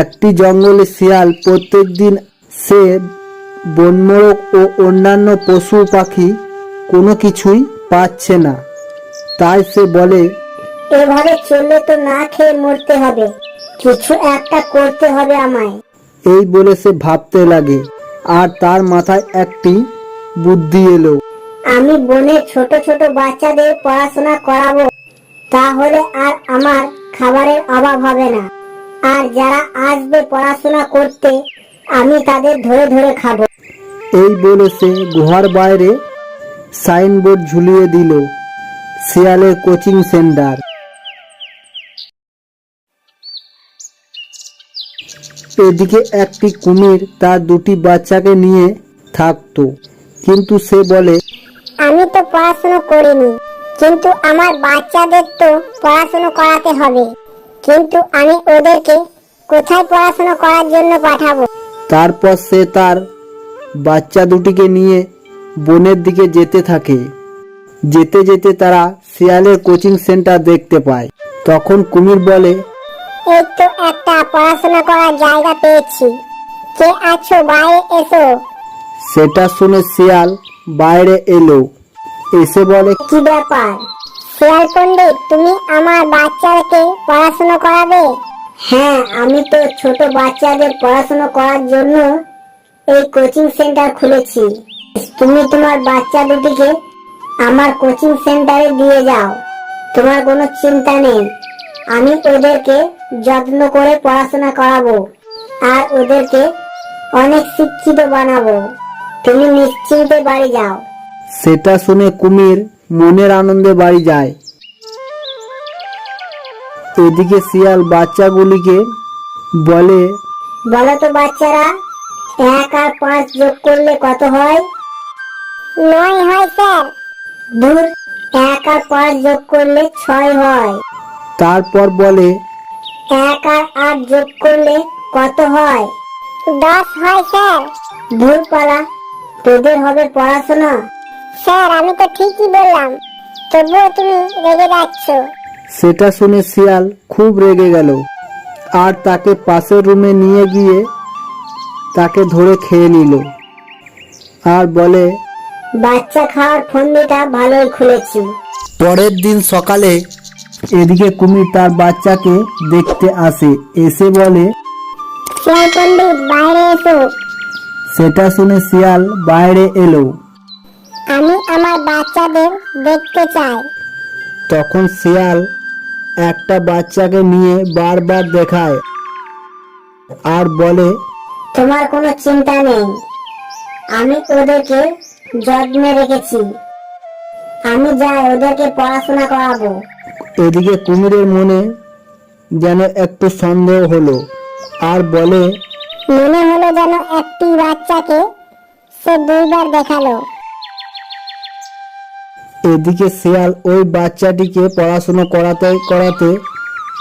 একটি জঙ্গলে শিয়াল প্রত্যেকদিন সে বনমোরগ ও অন্যান্য পশু পাখি কোনো কিছুই পাচ্ছে না। তাই সে বলে এভাবে চললে তো না খেয়ে মরতে হবে। কিছু একটা করতে হবে আমায়। এই বলে সে ভাবতে লাগে আর তার মাথায় একটি বুদ্ধি এলো। আমি বনে ছোট ছোট বাচ্চাদের পড়াশোনা করাবো তাহলে আর আমার খাবারের অভাব হবে না। আর যারা আসবে পড়াশোনা করতে আমি তাদের ধরে ধরে খাব। এই বলে সে গুহার বাইরে সাইনবোর্ড ঝুলিয়ে দিল। শিয়ালের কোচিং সেন্টার। এদিকে একটি কুমির তার দুটি বাচ্চাকে নিয়ে থাকতো। কিন্তু সে বলে আমি তো পড়াশোনা করিনি কিন্তু আমার বাচ্চাদের তো পড়াশোনা করাতে হবে। কিন্তু আমি ওদেরকে কোথায় পড়াশোনা করার জন্য পাঠাবো? তারপর সে তার বাচ্চা দুটিকে নিয়ে বনের দিকে যেতে থাকে। যেতে যেতে তারা শিয়ালের কোচিং সেন্টার দেখতে পায়। তখন কুমির বলে এই তো একটা পড়াশোনা করার জায়গা পেয়েছি। কে আছো বাইরে এসো। সেটা শুনে শিয়াল বাইরে এলো। এসে বলে কি ব্যাপার? শিয়াল পণ্ডিত তুমি আমার বাচ্চাকে পড়াশোনা করাবে? হ্যাঁ আমি তো ছোট বাচ্চাদের পড়াশোনা করার জন্য এই কোচিং সেন্টার খুলেছি। তুমি তোমার বাচ্চা দুটিকে আমার কোচিং সেন্টারে দিয়ে যাও। তোমার কোনো চিন্তা নেই। আমি ওদেরকে যত্ন করে পড়াশোনা করাবো আর ওদেরকে অনেক শিক্ষিত বানাবো। তুমি নিশ্চিন্তে বাড়ি যাও। সেটা শুনে কুমির মনের আনন্দে বাড়ি যায়। এদিকে শিয়াল বাচ্চাগুলিকে বলে বলো তো বাচ্চারা এক আর পাঁচ যোগ করলে কত হয়? নয় হয় স্যার। দূর এক আর পাঁচ যোগ করলে ছয় হয়। তারপর বলে এক আর আট যোগ করলে কত হয়? দশ হয় স্যার। ভুল পালা তোদের হবে পড়াশোনা। স্যার আমি তো ঠিকই বললাম। তবুও তুমি রেগে যাচ্ছ। সেটা শুনে শিয়াল খুব রেগে গেল। আর তাকে পাশের রুমে নিয়ে গিয়ে তাকে ধরে খেয়ে নিল। আর বলে বাচ্চা খাওয়ার ফন্দিটা ভালোই খুলেছি। পরের দিন সকালে এদিকে কুমির তার বাচ্চাকে দেখতে আসে। এসে বলে শিয়াল পণ্ডিত বাইরে এসো। সেটা শুনে শিয়াল বাইরে এলো। আমি আমার বাচ্চাদের দেখতে চাই। তখন শিয়াল একটা বাচ্চাকে নিয়ে বারবার দেখায় আর বলে তোমার কোনো চিন্তা নেই। আমি ওদেরকে যত্নে রেখেছি। আমি যাই ওদেরকে পড়াশোনা করাবো। এদিকে কুমিরের মনে যেন একটু সন্দেহ হলো আর বলে মনে হলো যেন একটি বাচ্চাকে সে দুইবার দেখাল। এদিকে শিয়াল ওই বাচ্চাটিকে পড়াশুনো করাতে করাতে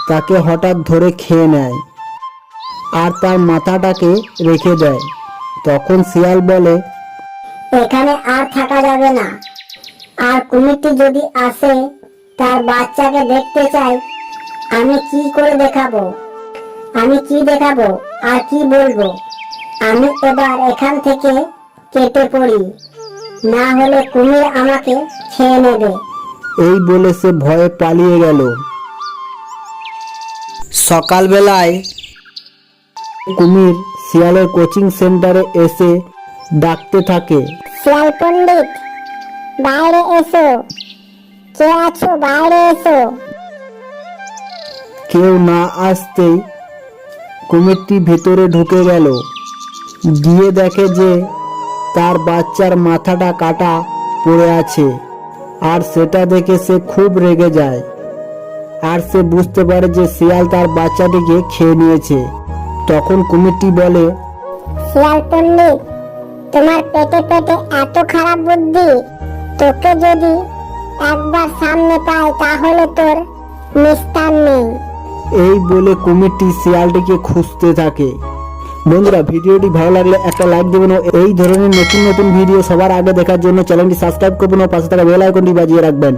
তাকে হঠাৎ ধরে খেয়ে নেয় আর তার মাথাটাকে রেখে দেয়। তখন শিয়াল বলে, এখানে আর থাকা যাবে না। আর কুমিরটি যদি আসে, তার বাচ্চাকে দেখতে চাই, আমি কি করে দেখাবো? আমি কি দেখাবো? আর কি বলব? আমি এবার এখান থেকে কেটে পড়ি। না হলে কুমির আমাকে খেয়ে নেবে। এই বলে সে ভয়ে পালিয়ে গেল। সকালবেলায় কুমির শিয়ালের কোচিং সেন্টারে এসে ডাকতে থাকে। শিয়াল পণ্ডিত বাইরে এসো। কে আছো? বাইরে এসো। কেউ না আসতেই কুমিরটি ভেতরে ঢুকে গেল। গিয়ে দেখে যে তার বাচ্চার মাথাটা কাটা পড়ে আছে আর সেটা দেখে সে খুব রেগে যায়। আর সে বুঝতে পারে যে শিয়াল তার বাচ্চাটিকে খেয়ে নিয়েছে। তখন কুমিরটি বলে শিয়াল পণ্ডিত তোমার পেটে পেটে এত খারাপ বুদ্ধি তোকে যদি একবার সামনে পাই তাহলে তোর নিস্তার নেই। এই বলে কুমিরটি শিয়ালটিকে খুঁজতে থাকে। বন্ধুরা, ভিডিওটি ভালো লাগলে একটা লাইক দেবেন এই ধরনের নতুন নতুন ভিডিও সবার আগে দেখার জন্য চ্যানেলটি সাবস্ক্রাইব করবেন ও পাশে থাকা বেল আইকনটি বাজিয়ে রাখবেন।